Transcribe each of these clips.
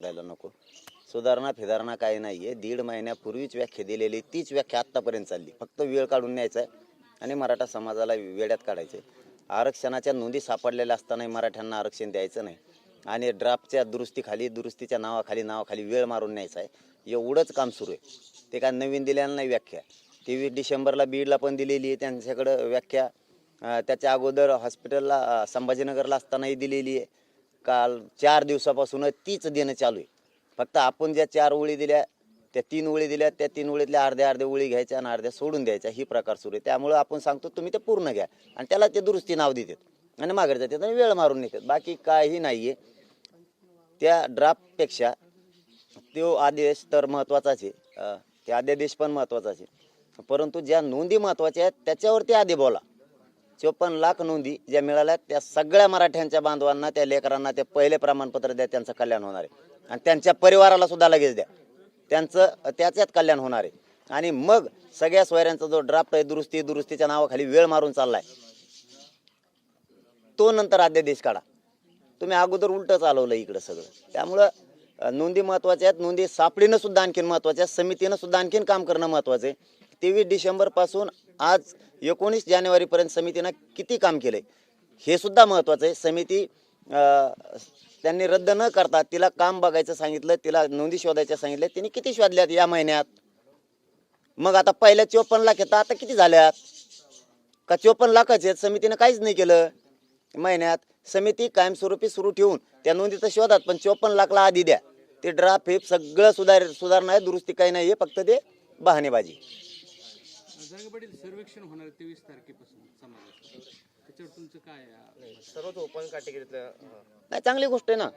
करायला नको. सुधारणा फिधारणा काही नाही आहे दीड महिन्यापूर्वीच व्याख्या दिलेली तीच व्याख्या आत्तापर्यंत चालली. फक्त वेळ काढून न्यायचा आहे आणि मराठा समाजाला वेड्यात काढायचं आहे आरक्षणाच्या नोंदी सापडलेल्या असतानाही मराठ्यांना आरक्षण द्यायचं नाही. आणि ड्राफ्टच्या दुरुस्तीखाली दुरुस्तीच्या नावाखाली नावाखाली वेळ मारून न्यायचा आहे. एवढंच काम सुरू आहे. ते काय नवीन दिलेलं नाही व्याख्या. तेवीस डिसेंबरला बीडला पण दिलेली आहे. त्यांच्याकडं व्याख्या त्याच्या अगोदर हॉस्पिटलला संभाजीनगरला असतानाही दिलेली आहे. काल चार दिवसापासून तीच देणं चालू आहे. फक्त आपण ज्या चार ओळी दिल्या त्या तीन ओळी दिल्या त्या तीन ओळीतल्या अर्ध्या अर्ध्या ओळी घ्यायच्या आणि अर्ध्या सोडून द्यायच्या. ही प्रकार सुरू आहे. त्यामुळं आपण सांगतो तुम्ही ते पूर्ण घ्या. आणि त्याला ते दुरुस्ती नाव देतात. आणि माघारी जातात आणि वेळ मारून नेतात. बाकी काही नाही आहे त्या ड्राफ्टपेक्षा तो आदेश तर महत्त्वाचाच आहे. ते अध्यादेश पण महत्त्वाचाच आहे. परंतु ज्या नोंदी महत्त्वाच्या आहेत त्याच्यावरती आधी बोला. चोपन्न लाख नोंदी ज्या मिळाल्या त्या सगळ्या मराठ्यांच्या बांधवांना त्या लेकरांना ते पहिले प्रमाणपत्र द्या त्यांचं कल्याण होणार आहे. आणि त्यांच्या परिवाराला सुद्धा लगेच द्या. त्यांचं त्याच्यात कल्याण होणार आहे. आणि मग सगळ्या सोयऱ्यांचा जो ड्राफ्ट आहे दुरुस्ती दुरुस्तीच्या नावाखाली वेळ मारून चाललाय. तो नंतर अध्यादेश काढा. तुम्ही अगोदर उलट चालवलं इकडं सगळं. त्यामुळं नोंदी महत्त्वाच्या आहेत. नोंदी सापडीनं सुद्धा आणखीन महत्त्वाच्या आहेत. समितीनं सुद्धा आणखीन काम करणं महत्वाचं आहे. तेवीस डिसेंबरपासून आज एकोणीस जानेवारीपर्यंत समितीनं किती काम केलं? हे सुद्धा महत्त्वाचं आहे. समिती त्यांनी रद्द न करता तिला काम बघायचं सांगितलं तिला नोंदी शोधायचं सांगितलं. तिने किती शोधल्यात या महिन्यात? मग आता पहिल्या चोपन्न लाख येतात आता किती झाल्यात? का चोपन्न लाखच आहेत? समितीनं काहीच नाही केलं. महिन्यात समिती कायमस्वरूपी सुरू ठेवून त्या नोंदी तर शोधात पण चोपन्न लाखला आधी द्या. ते ड्राफ्ट हे सगळं सुधार सुधारणा आहे दुरुस्ती काही नाही आहे फक्त ते बहाणेबाजी. सर्वेक्षण होणार आहे तेवीस तारखेपासून समाजाचं त्याच्यावर तुमचं काय आहे? सर्वच ओपन नाही चांगली गोष्ट आहे ना.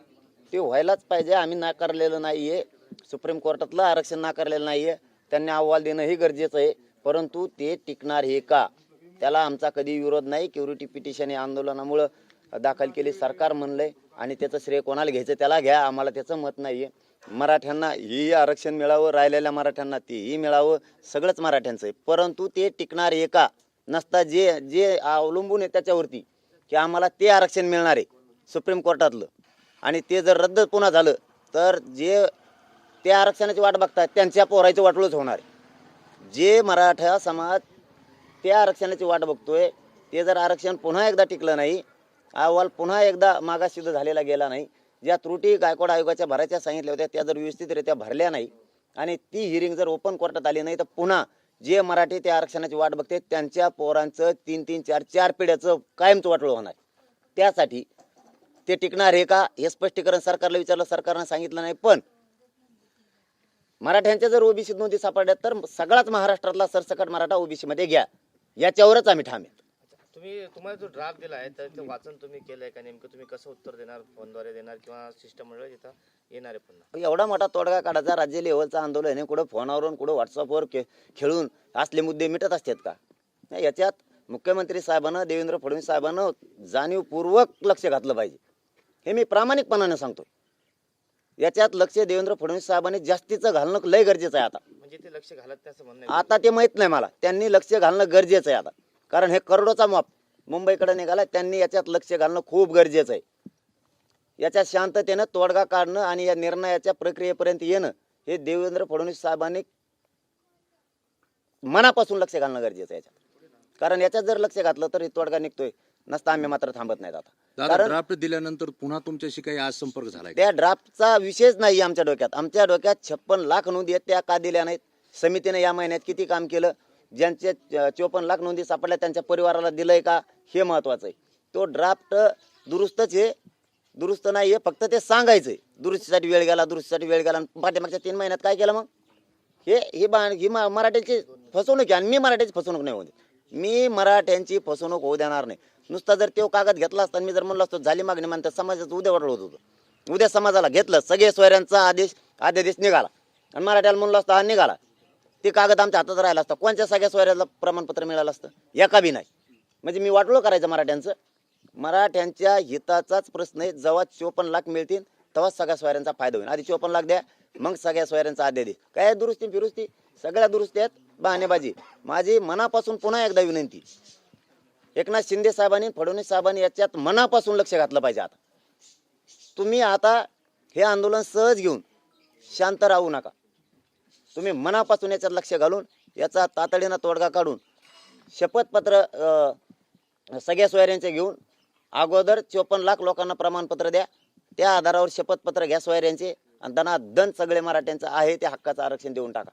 ते व्हायलाच पाहिजे आम्ही नाकारलेलं नाहीये. सुप्रीम कोर्टातलं आरक्षण नाकारलेलं नाहीये. त्यांनी अहवाल देणं हे गरजेचं आहे. परंतु ते टिकणार हे का? त्याला आमचा कधी विरोध नाही. क्युरिटी पिटिशन या आंदोलनामुळं दाखल केली सरकार म्हणलंय. आणि त्याचं श्रेय कोणाला घ्यायचं त्याला घ्या आम्हाला त्याचं मत नाही आहे मराठ्यांना ही आरक्षण मिळावं राहिलेल्या मराठ्यांना तेही मिळावं सगळंच मराठ्यांचं आहे. परंतु ते टिकणार एका नसता जे जे अवलंबून आहे त्याच्यावरती की आम्हाला ते आरक्षण मिळणार आहे सुप्रीम कोर्टातलं. आणि ते जर रद्द पुन्हा झालं तर जे त्या आरक्षणाची वाट बघतात त्यांच्या पोरायचं वाटलंच होणार आहे. जे मराठा समाज त्या आरक्षणाची वाट बघतोय ते जर आरक्षण पुन्हा एकदा टिकलं नाही अहवाल पुन्हा एकदा मागासिद्ध झालेला गेला नाही. ज्या त्रुटी गायकवाड आयोगाच्या भरायच्या सांगितल्या होत्या त्या जर व्यवस्थितरित्या भरल्या नाही आणि ती हिरिंग जर ओपन कोर्टात आली नाही तर पुन्हा जे मराठी त्या आरक्षणाची वाट बघते त्यांच्या पोरांचं तीन तीन चार चार पिढ्याचं कायमचं वाटलं होणार. त्यासाठी ते टिकणार आहे का? हे स्पष्टीकरण सरकारला विचारलं सरकारनं सांगितलं नाही पण मराठ्यांच्या जर ओबीसी नोंदी सापडल्या तर सगळाच महाराष्ट्रातला सरसकट मराठा ओबीसीमध्ये घ्या. याच्यावरच आम्ही ठाम आहे. तुम्ही तुम्हाला जो ड्राफ्ट दिला आहे तर ते वाचन तुम्ही केलंय का? नेमकं तुम्ही कसं उत्तर देणार फोनद्वारे देणार किंवा सिस्टम तिथं येणार आहे पुन्हा एवढा मोठा तोडगा काढायचा राज्य लेवलचं आंदोलन आहे. कुठं फोनवरून कुठं व्हॉट्सअपवर खे खेळून असले मुद्दे मिटत असतात का? नाही याच्यात मुख्यमंत्री साहेबांना देवेंद्र फडणवीस साहेबांना जाणीवपूर्वक लक्ष घातलं पाहिजे. हे मी प्रामाणिकपणाने सांगतो याच्यात लक्ष देवेंद्र फडणवीस साहेबांनी जास्तीचं घालणं लय गरजेचं आहे आता. म्हणजे ते लक्ष घालत नाही असं म्हणणं आहे. आता ते माहीत नाही मला. त्यांनी लक्ष घालणं गरजेचं आहे आता. कारण हे करोडोचा माप मुंबईकडे निघाला त्यांनी याच्यात लक्ष घालणं खूप गरजेचं आहे. याच्यात शांततेनं तोडगा काढणं आणि या निर्णयाच्या प्रक्रियेपर्यंत येणं हे देवेंद्र फडणवीस साहेबांनी मनापासून लक्ष घालणं गरजेचं आहे याच्यात. कारण याच्यात जर लक्ष घातलं तर हे तोडगा निघतोय. नसता आम्ही मात्र थांबत नाहीत आता. कारण ड्राफ्ट दिल्यानंतर पुन्हा तुमच्याशी काही आज संपर्क झालाय का? त्या ड्राफ्टचा विषयच नाही आमच्या डोक्यात. आमच्या डोक्यात छप्पन लाख नोंदी आहेत त्या का दिल्या नाहीत? समितीने या महिन्यात किती काम केलं? ज्यांचे चोपन्न लाख नोंदी सापडल्या त्यांच्या परिवाराला दिलंय का हे महत्वाचं आहे. तो ड्राफ्ट दुरुस्तच आहे. दुरुस्त नाही आहे फक्त ते सांगायचंय. दुरुस्तीसाठी वेळ गेला दुरुस्तीसाठी वेळ गेला आणि पाठीमागच्या तीन महिन्यात काय केलं मग? हे ही बा ही मा- मराठ्यांची फसवणूक आहे आणि मी मराठ्याची फसवणूक नाही होते मी मराठ्यांची फसवणूक होऊ देणार नाही. नुसता जर तो कागद घेतला असता मी जर म्हणलो असतो झाली मागणी म्हणतात समाजाचं उद्या वाटलं होत होतं. उद्या समाजाला घेतलं सगळे सोयऱ्यांचा आदेश आदेश निघाला. आणि मराठ्याला म्हणलं असतो हा निघाला. ते कागद आमच्या हातात राहिला असता. कोणत्या सगळ्या सोयऱ्याला प्रमाणपत्र मिळालं असतं? एका बी नाही. म्हणजे मी वाटलो करायचं मराठ्यांचं. मराठ्यांच्या हिताचाच प्रश्न आहे. जेव्हा चोपन्न लाख मिळतील तेव्हाच सगळ्या सोयऱ्यांचा फायदा होईल. आधी चोपन्न लाख द्या मग सगळ्या सोयऱ्यांचा आद्या दे. काय दुरुस्ती फिरुस्ती? सगळ्या दुरुस्ती आहेत. बहाणेबाजी माझी मनापासून पुन्हा एकदा विनंती. एकनाथ शिंदे साहेबांनी फडणवीस साहेबांनी याच्यात मनापासून लक्ष घातलं पाहिजे आता. तुम्ही आता हे आंदोलन सहज घेऊन शांत राहू नका. तुम्ही मनापासून याच्यात लक्ष घालून याचा तातडीनं तोडगा काढून शपथपत्र सगळ्या सोयऱ्यांचे घेऊन अगोदर चोपन्न लाख लोकांना प्रमाणपत्र द्या. त्या आधारावर शपथपत्र घ्या सोयऱ्यांचे. आणि त्यांना दन सगळे मराठ्यांचं आहे त्या हक्काचं आरक्षण देऊन टाका.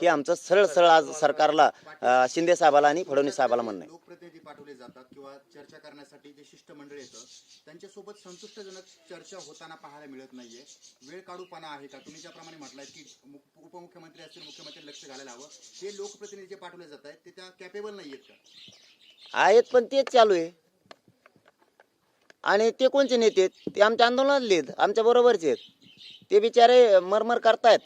हे आमचं सरळ सरळ आज सरकारला अ, शिंदे साहेबाला आणि फडणवीस साहेबाला म्हणणं आहे. लोकप्रतिनिधी पाठवले जातात किंवा चर्चा करण्यासाठी जे शिष्टमंडळ येतं त्यांच्यासोबत संतुष्टजनक चर्चा होताना पाहायला मिळत नाहीये. वेळ काढूपणा आहे का? तुम्ही ज्याप्रमाणे म्हटलाय की मुख- उपमुख्यमंत्री असतील मुख्यमंत्री लक्ष घालायला हवं. हे लोकप्रतिनिधी जे पाठवले जात आहेत ते त्या कॅपेबल नाहीयेत का? आहेत पण तेच चालू आहे. आणि ते कोणचे नेते आहेत? ते आमच्या आंदोलनातले आहेत आमच्या बरोबरचे आहेत. ते बिचारे मरमर करतायत.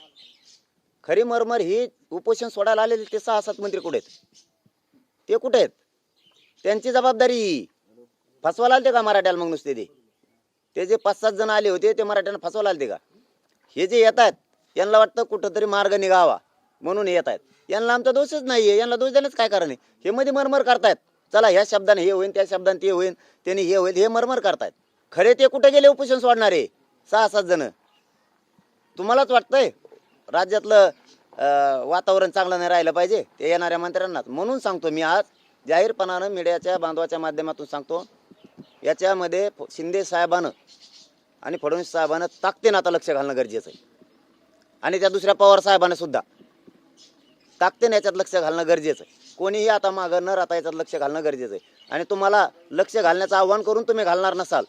खरी मरमर ही उपोषण सोडायला आलेले ते सहा सात मंत्री कुठे आहेत? ते कुठे आहेत? त्यांची जबाबदारी फसवायला आलते का मराठ्याला मग नुसते ते? ते जे पाच सात जण आले होते ते मराठ्यांना फसवायला आलते का? हे जे येत आहेत यांना वाटतं कुठंतरी मार्ग निघावा म्हणून येत आहेत. यांना आमचा दोषच नाही आहे यांना दोष देण्याचं काय कारण आहे? हे मध्ये मरमर करतायत. चला ह्या शब्दाने हे होईल त्या शब्दाने ते होईल त्यांनी हे होईल हे मरमर करतायत. खरे ते कुठे गेले उपोषण सोडणारे? सहा सात जण. तुम्हालाच वाटतंय? राज्यातलं वातावरण चांगलं नाही राहिलं पाहिजे ते येणाऱ्या मंत्र्यांना म्हणून सांगतो मी आज जाहीरपणानं मीडियाच्या बांधवाच्या माध्यमातून सांगतो याच्यामध्ये फ- शिंदे साहेबानं आणि फडणवीस साहेबानं ताकदीनं आता लक्ष घालणं गरजेचं आहे. आणि त्या दुसऱ्या पवार साहेबानं सुद्धा. ताकदीनं याच्यात लक्ष घालणं गरजेचं आहे. कोणीही आता मागं न राहता याच्यात लक्ष घालणं गरजेचं आहे. आणि तुम्हाला लक्ष घालण्याचं आव्हान करून तुम्ही घालणार नसाल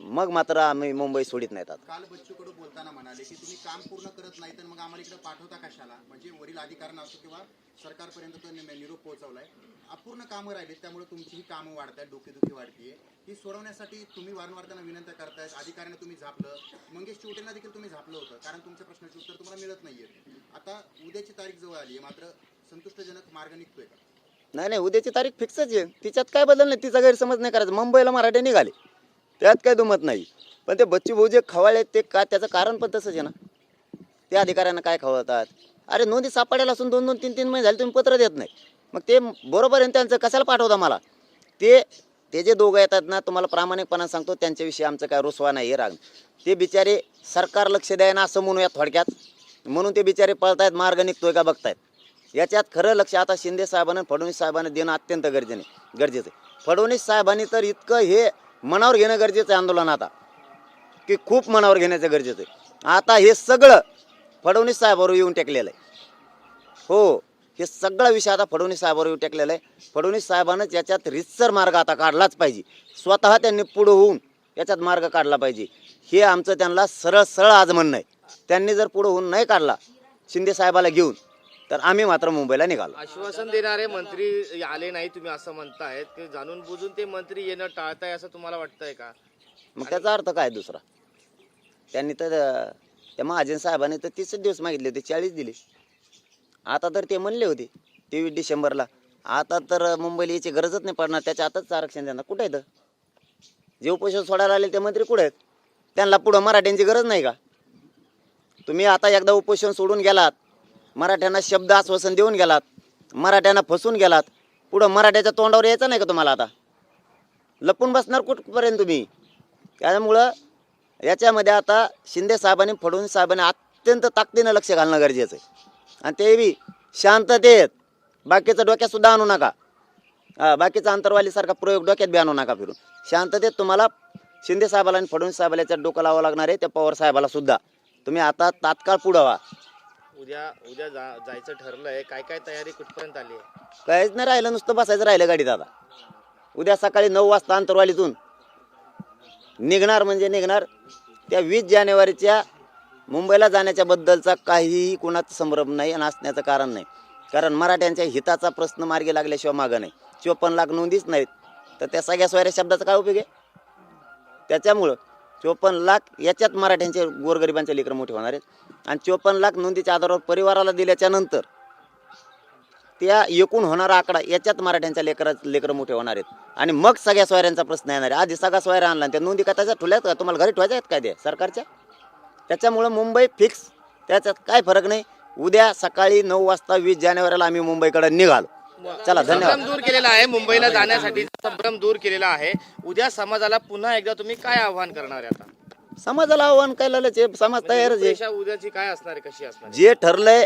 मग मात्र आम्ही मुंबई सोडित नाहीत आता. काल बच्चू कडू बोलताना म्हणाले की तुम्ही काम पूर्ण करत नाही तर मग आम्हाला इकडे पाठवता कशाला म्हणजे वरील अधिकाऱ्यांना असो किंवा सरकारपर्यंत तो नि- निरोप पोहोचवलाय. अपूर्ण कामं राहिलीत त्यामुळे तुमची ही कामं वाढत आहेत डोकेदुखी वाढतीये. ही सोडवण्यासाठी तुम्ही वारंवार त्यांना विनंत्या करतायत अधिकाऱ्यांना तुम्ही झापलं. मंगेश चिवटेंना देखील तुम्ही झापलं होतं कारण तुमच्या प्रश्नाचे उत्तर तुम्हाला मिळत नाहीये. आता उद्याची तारीख जवळ आली आहे मात्र संतुष्टजनक मार्ग निघतोय का? नाही नाही उद्याची तारीख फिक्सच आहे. तिच्यात काय बदल नाही तिचा गैरसमज नाही करायचा. मुंबईला मराठे निघाले. त्यात काय दुमत नाही. पण ते बच्चू भाऊ जे खवाळे ते का त्याचं कारण पण तसंच आहे ना. त्या अधिकाऱ्यांना काय खवळतात? अरे नोंदी सापडायला असून दोन दोन तीन तीन महिने झाले तुम्ही पत्र देत नाही. मग ते बरोबर आहे त्यांचं? कशाला पाठवता मला? ते ते जे दोघं येतात ना तुम्हाला प्रामाणिकपणा सांगतो त्यांच्याविषयी आमचं काय रुसवा नाही राग ते बिचारे सरकार लक्ष द्यायना असं म्हणूया थोडक्यात. म्हणून ते बिचारे पळतायत मार्ग निघतोय का बघतायत. याच्यात खरं लक्ष आता शिंदे साहेबांना फडणवीस साहेबांना देणं अत्यंत गरजेने गरजेचं आहे. फडणवीस साहेबांनी तर इतकं हे मनावर घेणं गरजेचं आहे आंदोलन आता. की खूप मनावर घेण्याचं गरजेचं आहे. आता हे सगळं फडणवीस साहेबावर येऊन टेकलेलं आहे. हो हे सगळा विषय आता फडणवीस साहेबावर येऊन टेकलेला आहे. फडणवीस साहेबांनाच याच्यात रितसर मार्ग आता काढलाच पाहिजे. स्वतः त्यांनी पुढं होऊन याच्यात मार्ग काढला पाहिजे. हे आमचं त्यांना सरळ सरळ आज म्हणणं आहे. त्यांनी जर पुढं होऊन नाही काढला शिंदे साहेबाला घेऊन तर आम्ही मात्र मुंबईला निघालो. आश्वासन देणारे मंत्री आले नाही तुम्ही असं म्हणतायत. की जाणून बुजून ते मंत्री येणं टाळताय असं तुम्हाला वाटतंय का? मग त्याचा अर्थ काय दुसरा? त्यांनी तर त्या महाजन साहेबांनी तर तीस दिवस मागितले होते चाळीस दिले. आता तर ते म्हणले होते तेवीस डिसेंबरला. आता तर मुंबईला यायची गरजच नाही पडणार त्याच्या आताच आरक्षण देणार. कुठे आहेत जे उपोषण सोडायला आले ते मंत्री कुठे आहेत? त्यांना पुढं मराठ्यांची गरज नाही का? तुम्ही आता एकदा उपोषण सोडून गेलात मराठ्यांना शब्द आश्वासन देऊन गेलात मराठ्यांना फसून गेलात पुढं मराठ्याच्या तोंडावर यायचं नाही का तुम्हाला आता? लपून बसणार कुठपर्यंत तुम्ही? त्यामुळं याच्यामध्ये आता शिंदे साहेबांनी फडणवीस साहेबांनी अत्यंत ताकदीनं लक्ष घालणं गरजेचं आहे. आणि ते बी शांततेत बाकीचं डोक्यातसुद्धा आणू नका. बाकीचा अंतरवालीसारखा प्रयोग डोक्यात बी आणू नका फिरून. शांततेत तुम्हाला शिंदे साहेबाला आणि फडणवीस साहेबाला याच्यात डोकं लावावं लागणार आहे त्या पवार साहेबाला सुद्धा. तुम्ही आता तात्काळ पुढं व्हा. उद्या उद्या जा जायचं ठरलंय. काय काय तयारी कुठपर्यंत आली आहे? काहीच नाही राहिलं नुसतं बसायचं राहिलं गाडीत आता. उद्या सकाळी नऊ वाजता अंतरवालीतून निघणार म्हणजे निघणार त्या वीस जानेवारीच्या मुंबईला जाण्याच्या बद्दलचा काहीही कुणाचा संभ्रम नाही आणि असण्याचं कारण नाही. कारण मराठ्यांच्या हिताचा प्रश्न मार्गी लागल्याशिवाय मागं नाही. चोपन्न लाख नोंदीच नाहीत. तर त्या सगळ्या सोयऱ्या शब्दाचा काय उपयोग आहे? त्याच्यामुळं चोपन्न लाख याच्यात मराठ्यांचे गोरगरिबांचे लेकरं मोठे होणार आहेत. आणि चोपन्न लाख नोंदीच्या आधारावर परिवाराला दिल्याच्या नंतर त्या एकूण होणारा आकडा याच्यात मराठ्यांच्या लेकरा लेकरं मोठे होणार आहेत. आणि मग सगळ्या सोयऱ्यांचा प्रश्न येणार आहे. आधी सगळा सोयऱ्या आणला त्या नोंदी का त्याच्या ठुल्यात का? तुम्हाला घरी ठेवायच्या आहेत काय ते सरकारच्या? त्याच्यामुळं मुंबई फिक्स त्याच्यात काय फरक नाही. उद्या सकाळी नऊ वाजता वीस जानेवारीला आम्ही मुंबईकडे निघालो. चला धन्यवाद. संभ्रम दूर केलेला आहे मुंबईला जाण्यासाठी संभ्रम दूर केलेला आहे. उद्या समाजाला पुन्हा एकदा तुम्ही काय आव्हान करणार आहे आता? समाजाला आव्हान करायला समाज तयारच आहे पेशा उद्याची काय असणार आहे कशी असणार आहे? जे ठरलंय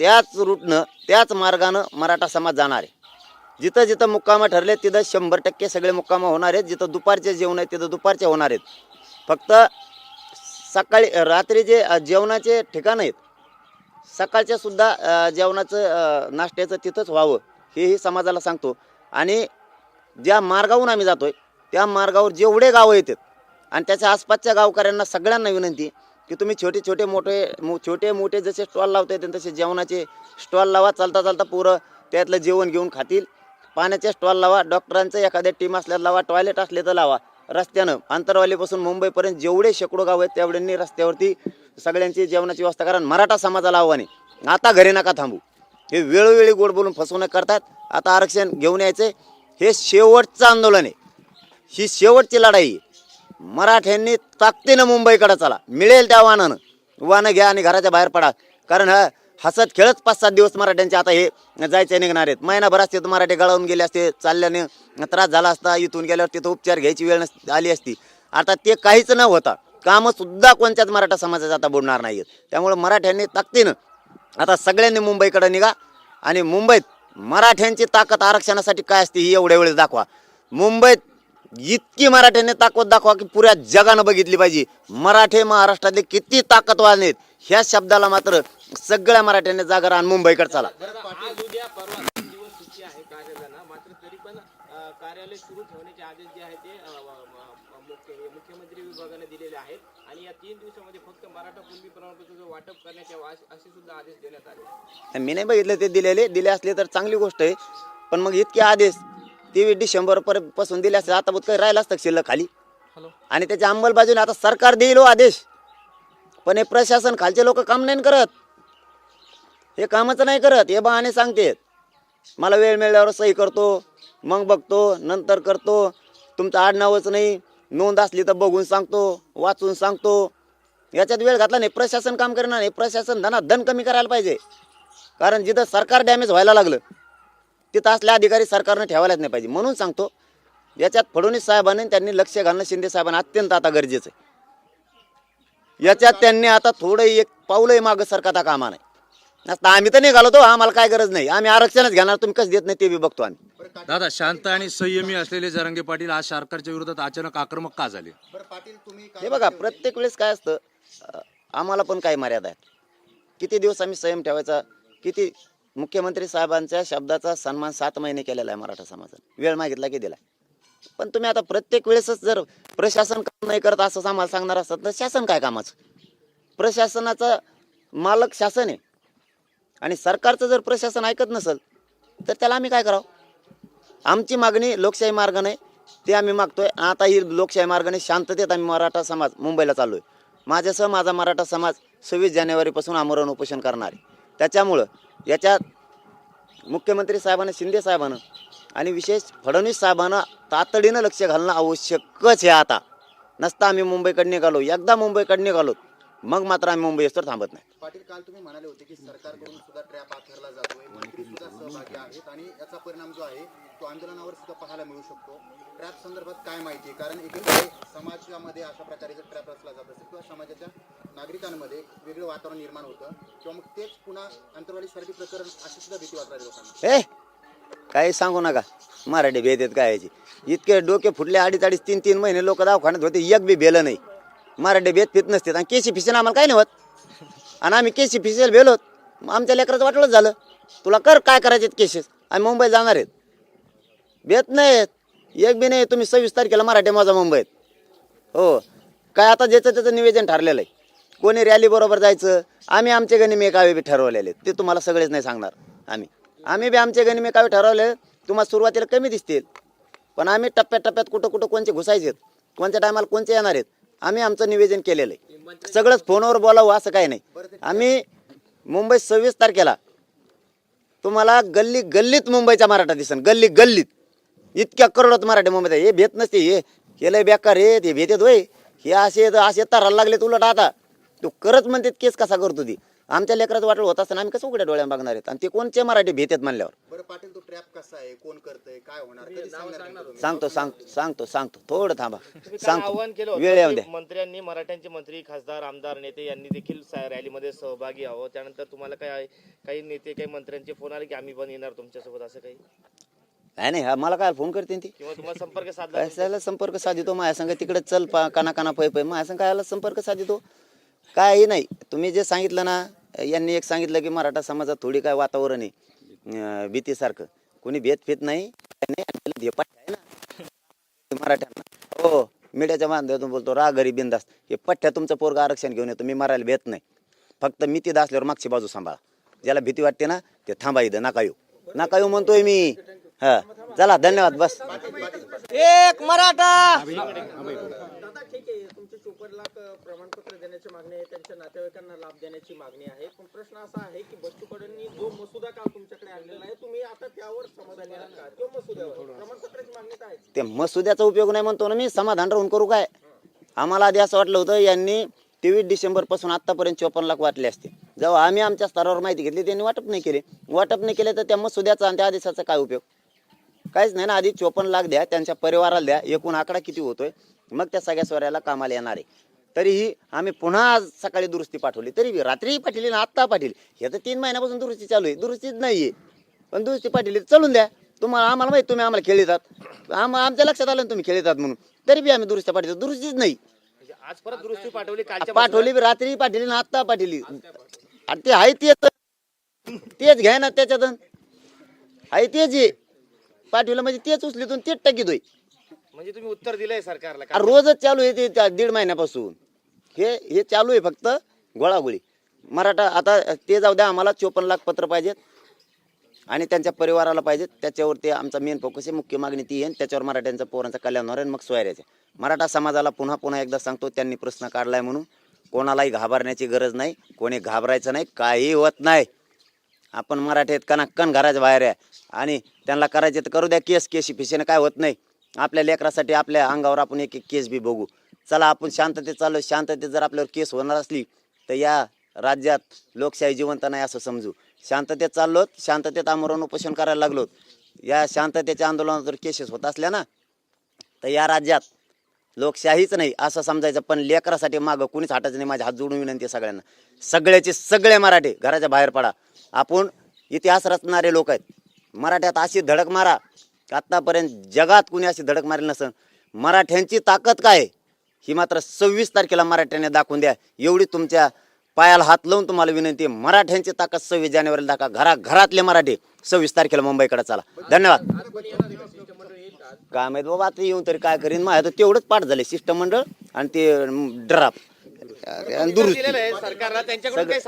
त्याच रूटनं त्याच मार्गानं मराठा समाज जाणार आहे. जिथं जिथं मुक्कामं ठरले तिथं शंभर टक्के सगळे मुक्कामं होणार आहेत. जिथं दुपारचे जेवण आहे तिथं दुपारचे होणार आहेत. फक्त सकाळी रात्री जे अ, जेवणाचे ठिकाण आहेत सकाळच्या सुद्धा जेवणाचं नाश्त्याचं तिथंच व्हावं हेही समाजाला सांगतो. आणि ज्या मार्गावरून आम्ही जातोय त्या मार्गावर जेवढे गावं येतात आणि त्याच्या आसपासच्या गावकऱ्यांना सगळ्यांना विनंती की तुम्ही छोटे छोटे मोठे मो छोटे मोठे जसे स्टॉल लावता येतील तसे जेवणाचे स्टॉल लावा चालता चालता पुरं त्यातलं जेवण घेऊन खातील. पाण्याचे स्टॉल लावा डॉक्टरांचं एखाद्या टीम असल्या लावा टॉयलेट असले तर लावा. रस्त्यानं आंतरवालीपासून मुंबईपर्यंत जेवढे शेकडो गाव आहेत तेवढ्यांनी रस्त्यावरती सगळ्यांची जेवणाची व्यवस्था करा आणि मराठा समाजाला आव्हाने. आता घरी नका थांबू. हे वेळोवेळी गोड बोलून फसवणूक करतात. आता आरक्षण घेऊन यायचे हे शेवटचं आंदोलन आहे. ही शेवटची लढाई आहे. मराठ्यांनी ताकदीनं मुंबईकडे चला. मिळेल त्या वाहनानं. वाहनं घ्या आणि घराच्या बाहेर पडा. कारण हा हसत खेळत पाच सात दिवस मराठ्यांचे आता हे जायचे निघणार आहेत. महिनाभर असते तर मराठी गळावून गेले असते चालल्याने त्रास झाला असता इथून गेल्यावर तिथं उपचार घ्यायची वेळ नस- आली असती. आता ते काहीच न होता कामंसुद्धा कोणत्याच मराठा समाजाचा आता बुडणार नाही आहेत त्यामुळे मराठ्यांनी ताकदीनं आता सगळ्यांनी मुंबईकडे निघा आणि मुंबईत मराठ्यांची ताकद आरक्षणासाठी काय असते ही एवढ्या वेळेस दाखवा. मुंबईत इतकी मराठ्यांनी ताकद दाखवा की पुऱ्या जगानं बघितली पाहिजे. मराठे महाराष्ट्रातले किती ताकदवान आहेत ह्या शब्दाला मात्र सगळ्या मराठ्यांनी जागा राहून मुंबईकडे चला आज उद्या परवा तीन दिवस सुट्टी आहे कार्यालयाला मात्र तरी पण अ, कार्यालय सुरू ठेवण्याचे आदेश जे आहे ते मुख्य मुख्यमंत्री विभागाने दिलेले आहेत. आणि या तीन दिवसामध्ये फक्त मराठा कुणबी प्रमाणपत्राचं वाटप करण्यात यावं असे सुद्धा आदेश देण्यात आले. मी नाही बघितलं ते दिलेले. दिले असले तर चांगली गोष्ट आहे. पण मग इतके आदेश तेवीस डिसेंबर पर्यंत पासून दिले असते आता काही राहिला असतं शिल्लक खाली? आणि त्याच्या अंमलबजावणी आता सरकार देईल हो आदेश. पण हे प्रशासन खालचे लोक काम नाही करत. हे कामच नाही करत. हे बहाणे सांगतेत. मला वेळ मिळाल्यावर सही करतो. मग बघतो नंतर करतो. तुमचं आडनावच नाही. नोंद असली तर बघून सांगतो वाचून सांगतो. याच्यात वेळ घातला नाही प्रशासन काम करणार नाही. प्रशासन धना धन कमी करायला पाहिजे. कारण जिथं सरकार डॅमेज व्हायला लागलं तिथं असले अधिकारी सरकारनं ठेवायलाच नाही पाहिजे. म्हणून सांगतो याच्यात फडणवीस साहेबांनी त्यांनी लक्ष घालणं शिंदे साहेबांना अत्यंत आता गरजेचं आहे. याच्यात त्यांनी आता थोडं एक पाऊलही मागं सरकारता कामा नाही आता आम्ही तर नाही घालतो आम्हाला काय गरज नाही. आम्ही आरक्षणच घेणार तुम्ही कसं देत नाही ते बी बघतो आम्ही. दादा शांत आणि संयमी असलेले जरांगे पाटील आज सरकारच्या विरोधात अचानक आक्रमक का झाले? बरं पाटील तुम्ही काय हे बघा प्रत्येक वेळेस काय असतं अं, आम्हाला पण काही मर्यादा आहेत. किती दिवस आम्ही संयम ठेवायचा किती मुख्यमंत्री साहेबांच्या शब्दाचा सन्मान सात महिने केलेला आहे मराठा समाजाने. वेळ मागितला की दिला पण तुम्ही आता प्रत्येक वेळेसच जर प्रशासन काम नाही करत असं आम्हाला सांगणार असतात तर शासन काय कामाचं? प्रशासनाचा मालक शासन आहे. आणि सरकारचं जर प्रशासन ऐकत नसेल तर त्याला आम्ही काय करावं? आमची मागणी लोकशाही मार्गाने ते आम्ही मागतोय. आता ही लोकशाही मार्गाने शांततेत आम्ही मराठा समाज मुंबईला चाललोय. माझ्यासह माझा मराठा समाज सव्वीस जानेवारीपासून आमरण उपोषण करणार आहे. त्याच्यामुळं याच्यात मुख्यमंत्री साहेबांना शिंदे साहेबानं आणि विशेष फडणवीस साहेबांना तातडीनं लक्ष घालणं आवश्यकच आहे आता. नसता आम्ही मुंबईकडे निघालो. एकदा मुंबईकडे निघालो मग मात्र आम्ही मुंबई येतो थांबत नाही. पाटील काल तुम्ही म्हणाले होते की सरकारकडून सुद्धा ट्रॅप आखरला जातोय. मंत्री सुद्धा सहभागी आहेत आणि याचा परिणाम जो आहे तो आंदोलनावर सुद्धा पाहायला मिळू शकतो. ट्रॅप संदर्भात काय माहिती आहे? कारण एकीकडे समाजामध्ये अशा प्रकारे जर ट्रॅप रचला जात असेल किंवा समाजाच्या नागरिकांमध्ये वेगळं वातावरण निर्माण होतं किंवा मग तेच पुन्हा शर्दी प्रकरण अशी सुद्धा भीती वाटणारी लोकांना. ए काही सांगू नका. मराठी भेद आहेत काय याची? इतके डोके फुटले अडीच अडीच तीन तीन महिने लोक दवाखान्यात होते एक बी बेलं नाही. मराठी बेत पित नसतात आणि केसी फिसेन आम्हाला काय नाही होत. आणि आम्ही केसी फिसेल भेलोत. मग आमच्या लेकराचं वाटलंच झालं. तुला कर काय करायचे केसेस आम्ही मुंबईत जाणार आहेत. भेद नाहीत. एक बी नाही. तुम्ही सव्वीस तारखेला मराठी माझा मुंबईत. हो. काय आता ज्याचं त्याचं निवेदन ठरलेलं आहे. कोणी रॅली बरोबर जायचं? आम्ही आमचे गणिमे कावे बी ठरवलेले आहेत. ते तुम्हाला सगळेच नाही सांगणार. आम्ही. आम्ही बी आमचे गणिमे कावे ठरवले. तुम्हाला सुरुवातीला कमी दिसतील. पण आम्ही टप्प्यात टप्प्यात कुठं कुठं कोणते घुसायचे आहेत? कोणत्या टायमाला कोणते येणार आहेत? आम्ही आमचं निवेदन केलेलं आहे. सगळंच फोनवर बोलावं असं काही नाही. आम्ही मुंबईत सव्वीस तारखेला तुम्हाला गल्ली गल्लीत मुंबईचा मराठा दिसन. गल्ली गल्लीत. इतक्या करोडात मराठी मुंबईत हे भेट नसते हे. हे लय बेकार हे ते भेटेत होय. हे असे असे ताराला लागले उलट आता. तू करत म्हणते केस कसा करतो ती? आमच्या लेकराचं वाटलं होत असताना आम्ही कसं उघड्या डोळ्या बघणार आहेत? आणि ते कोणचे मराठी भीतेत म्हणल्यावर? बरं पाटील तो ट्रॅप कसा आहे? कोण करतंय? काय होणार? कधी सांगणार नेमकं तुम्ही? सांगतो सांगतो सांगतो सांगतो. थोडं थांबा. तुम्ही सांगतो. आवाहन केलं वेळ येऊ होतं द्या. की मंत्र्यांनी मराठ्यांचे मंत्री खासदार आमदार नेते यांनी देखील सा- रॅलीमध्ये सहभागी व्हावं त्यानंतर तुम्हाला काय काही नेते काही मंत्र्यांचे फोन आले की आम्ही पण येणार तुमच्यासोबत असं काही? नाही नाही हा मला काय फोन करते ती? किंवा तुम्हाला संपर्क साधला कशाला संपर्क साधितो? माझ्या संग तिकडे चल पा काना काना पै पै. माझ्या संग कायला संपर्क साधितो? काही नाही. तुम्ही जे सांगितलं ना यांनी एक सांगितलं की मराठा समाजात थोडी काय वातावरण आहे भीतीसारखं. कोणी भेद फेत नाही मराठ्यांना. हो मीडियाच्या माध्यमातून बोलतो रा गरीब बिंदास हे पठ्ठ्या तुमचं पोरग आरक्षण घेऊन येतो मी मरायला भेट नाही. फक्त मी तिथं असल्यावर मागची बाजू सांभाळा. ज्याला भीती वाटते ना ते थांबा इथं नका येऊ. नका येऊ म्हणतोय मी. हा चला धन्यवाद बस. एक मराठा! दादा ठीक आहे तुमचे चोपन्न लाख प्रमाणपत्र देण्याची मागणी आहे त्यांच्या नातेवाईकांना लाभ देण्याची मागणी आहे. पण प्रश्न असा आहे की बच्चू कडूंनी जो मसुदा काल तुमच्याकडे आणलेला आहे तुम्ही आता त्यावर समाधानी आहात का? मसुद्यावर प्रमाणपत्राची मागणी आहे ते मसुद्याचा उपयोग नाही म्हणतो ना मी समाधान राहून करू काय? आम्हाला आधी असं वाटलं होतं यांनी तेवीस डिसेंबरपासून आतापर्यंत चोपन्न लाख वाटले असते. जेव्हा आम्ही आमच्या स्तरावर माहिती घेतली त्यांनी वाटप नाही केले. वाटप नाही केले तर त्या मसुद्याचा आणि त्या आदेशाचा काय उपयोग? काहीच नाही ना आधी चोपन्न लाख द्या त्यांच्या परिवाराला द्या एकूण आकडा किती होतोय? मग त्या सगळ्या स्वऱ्याला कामाला येणार आहे. तरीही आम्ही पुन्हा आज सकाळी दुरुस्ती पाठवली. तरी रात्रीही पाठवली ना आत्ता पाठवली. हे तर तीन महिन्यापासून दुरुस्ती चालू आहे. दुरुस्तीच नाहीये. पण दुरुस्ती पाठवली चालून द्या. तुम्हाला आम्हाला माहिती तुम्ही आम्हाला खेळतात. आम आमच्या लक्षात आलं तुम्ही खेळतात म्हणून. तरी बी आम्ही दुरुस्ती पाठवतो दुरुस्तीच नाही. म्हणजे आज परत दुरुस्ती पाठवली पाठवली? बी रात्री पाठवली ना आत्ता पाठवली. आणि ते आहे तेच. तेच घ्या ना त्याच्यातून. आहे तेच आहे पाठवलं म्हणजे तेच उचलीतून तेच टाकीतोय म्हणजे तुम्ही उत्तर दिलंय सरकारला अरे रोजच चालू आहे ते त्या दीड महिन्यापासून. हे हे चालू आहे फक्त गोळागोळी. मराठा आता ते जाऊ द्या आम्हाला चोपन्न लाख पत्र पाहिजेत आणि त्यांच्या परिवाराला पाहिजेत. त्याच्यावरती आमचा मेन फोकस आहे. मुख्य मागणी ती आहे आणि त्याच्यावर मराठ्यांचा पोरांचा कल्याण होणार आहे आणि मग सोयऱ्याचे मराठा समाजाला पुन्हा पुन्हा एकदा सांगतो त्यांनी प्रश्न काढलाय म्हणून. कोणालाही घाबरण्याची गरज नाही. कोणी घाबरायचं नाही. काही होत नाही. आपण मराठीत कणाक्कन घराच्या बाहेर आहे. आणि त्यांना करायचे तर करू द्या. केस केशी फिशीने काय होत नाही. आपल्या लेकरासाठी आपल्या अंगावर आपण एक एक केस बी बघू. चला आपण शांततेत चाललो. शांततेत जर आपल्यावर केस होणार असली तर या राज्यात लोकशाही जिवंत नाही असं समजू. शांततेत चाललोत शांततेत आमरण उपोषण करायला लागलोत या शांततेच्या आंदोलनात जर केसेस होत असल्या ना तर या राज्यात लोकशाहीच नाही असं समजायचं. पण लेकरासाठी मागं कुणीच हटायचं नाही. माझ्या हात जोडून विनंती आहे सगळ्यांना. सगळ्याचे सगळे मराठे घराच्या बाहेर पडा. आपण इतिहास रचणारे लोक आहेत. मराठ्यात अशी धडक मारा. आत्तापर्यंत जगात कुणी अशी धडक मारली नसन. मराठ्यांची ताकद काय? ही मात्र सव्वीस तारखेला मराठ्याने दाखवून द्या. एवढी तुमच्या पायाला हात लावून तुम्हाला विनंती आहे. मराठ्यांची ताकद सव्वीस जानेवारीला दाखवा. घरा घरातले मराठे सव्वीस तारखेला मुंबईकडे चला. धन्यवाद. काय माहीत बाबा आता येऊन तरी काय करीन? माझ्या तर तेवढंच पाठ झाले शिष्टमंडळ आणि ते ड्राफ्ट आहे सरकारला त्यांच्याकडून काही